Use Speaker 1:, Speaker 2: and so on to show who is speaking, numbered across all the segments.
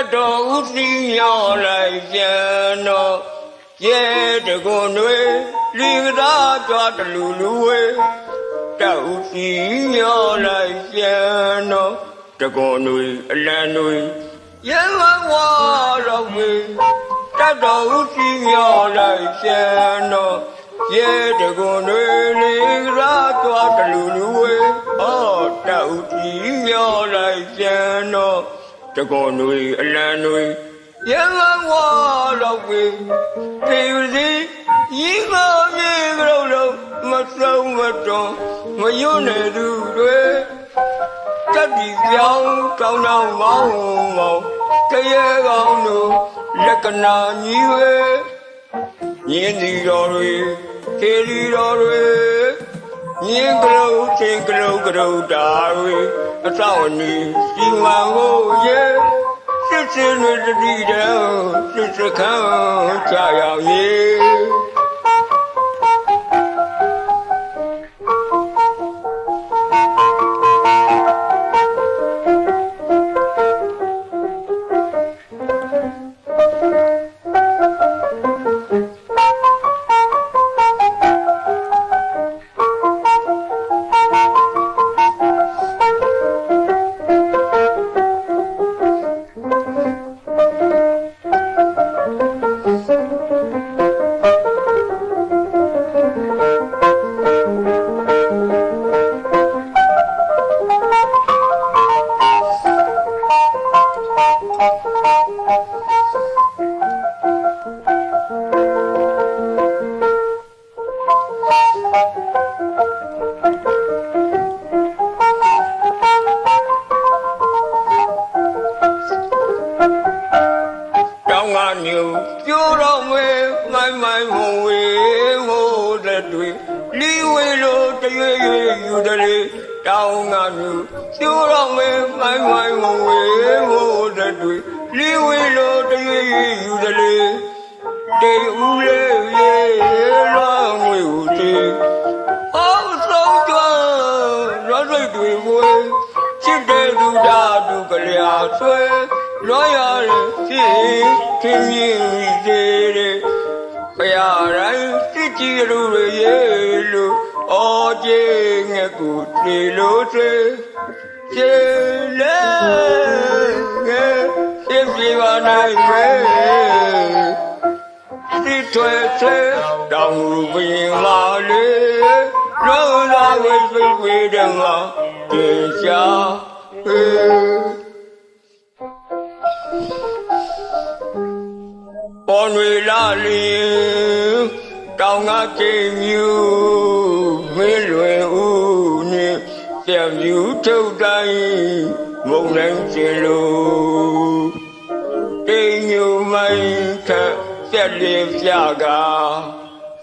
Speaker 1: တ်တော်ဥသိမြောက်လိုက်ပြန်တော့ရဲတကွန်တွေလီကသာကြွားတလူလူဝဲတောက်ဥသိမြောက်လိုက်ပြန်တော့တကွန်တွေအလံတွေရဲမဝါတော့ဝေတတ်တော်ဥသိမြောက်လိုက်ပြန်တော့ရဲတကွန်တွေလီကသာကြွားတလူလူဝဲဟောတောက်ဥသိမြောက်လိုက်ပြန်တော့ တကွန်တွေအလံတွေရမဝါတော့ပြီပြေစီရီမပြေကြလို့မဆုံးမတွန်မယွနေသူတွေတက်ဒီပြောင်းကောင်းတော့မောင်းမောင်းတရေကောင်းတို့လက္ခဏာကြီးဝဲညင်းဒီတော်တွေခေဒီတော်တွေ ညင်းကလေးချင်းကလေးကလေးတာတွေအသောအနီးစီမံကိုရဲ့စစ်စစ်တွေတတိတဲ့စစ်စခန်းကြာရောက်ရေး တဲ့တွေလီဝေလိုတရွေရွေယူတယ်လေတောင်းကညူကျိုးတော့မဲမိုင်းမိုင်းဝဝေဟိုတဲ့တွေလီဝေလိုတရွေရွေယူတယ်လေတေဦးလေးရေလွမ်းငွေဦးတေအောင်ဆုံးကြွရွှရိတ်တွေဝေချစ်တဲ့သူဓာတုကလျာဆွဲလွှမ်းရတဲ့ဖြစ်ခင်ကြီးစေတဲ့ဘုရားတိုင်းစစ် ကြည်လူတွေရေလို့အော်ကျေငက်ကိုတေလို့ဆွေကျေလေငယ်ဖြစ်ပြပါနိုင်ပဲဒီထွေဆဲတောင်ရူပင်လာလေရောလာဝိစိတ်ဝေဒငါတင်ရှာဟေးပေါ်ွေလာလျင် တောင်ငါကျင်းမြူမင်းလွင်ဦးနှင့်ပြမြူထုတ်တိုင်းမုံနိုင်ကျင်လို့တိမ်ညူမိုင်းခက်ပြက်လင်းပြက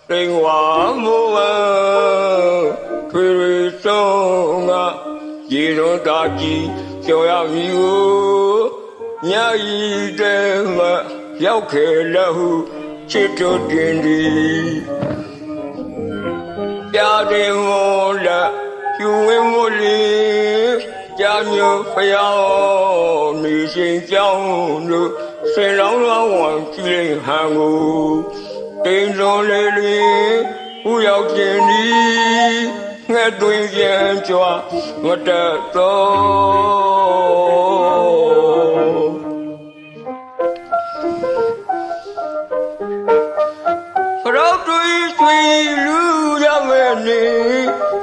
Speaker 1: သိင်ဝါမိုးဝထွေထွေဆုံးကရေရွန်တာကြီးကျော်ရမည်ကိုညဤတဲ့မှာရောက်ခဲ့လဟု ချစ်တို့တင်သည်ပြတယ်မောလာယူဝင်းမို့လေကြာမျိုးဖျောင်းနေရှင်ကြောင်းတို့ဆင်လောင်းလောင်းဝန်ကြည့်ရင်ဟန်ကိုတိမ်စုံလေးလေးဥရောက်ခြင်းသည်ငှက်သွင်းပြန်ကြွားမတတ်တော့ နေ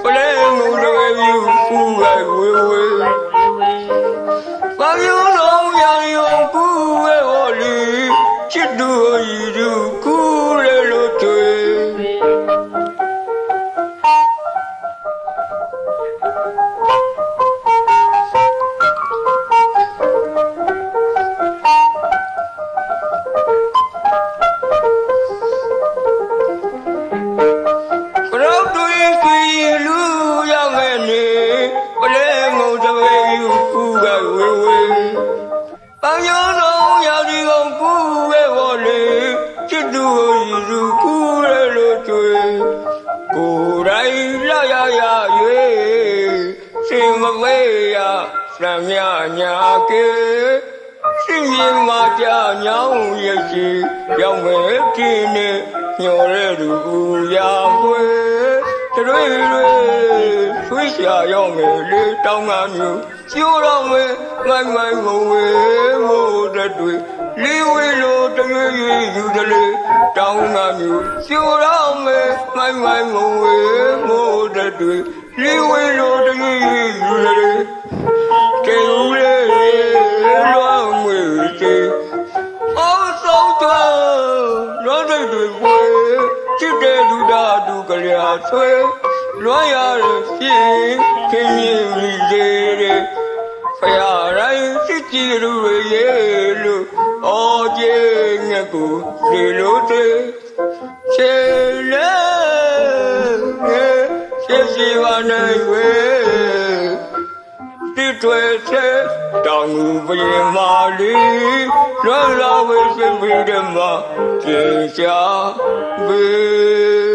Speaker 1: ပလဲငုံတွေယူဖူဝဲဝေဝေဘာယောလုံးရယောကူဝဲဟောလီချစ်သူဤသူကူလေလို့တွေဖ ရစံမြညာကေစတင်းရင်မှာကြာညောင်းရရှိရောက်မဲ့တင်းနဲ့ညော်တဲ့လူရာခွေတွေတွေဆွေးရှာရောက်မယ်လေတောင်းကမျိုးကျိုးတော့မယ်မိုင်းမိုင်းငုံဝေမို့တဲ့တွေလေးဝေလို့တရွေ့ရွေ့ယူတယ်လေတောင်းကမျိုးကျိုးတော့မယ်မိုင်းမိုင်းငုံဝေမို့တဲ့တွေလေးဝေလို့တရွေ့ရွေ့ယူတယ်လေ que ule lo amue que oh so to lo de de fue chi de du da du ka ya sue lo ya de fi que ni ri de de fa ya rai chi chi ru ye lu o je nga ku de lo de che le တိတွေတဲ့တောင်သူပြင်မာလီလွန်လာဝေးစင်ပြီးတဲ့မှာကျေချာဘေ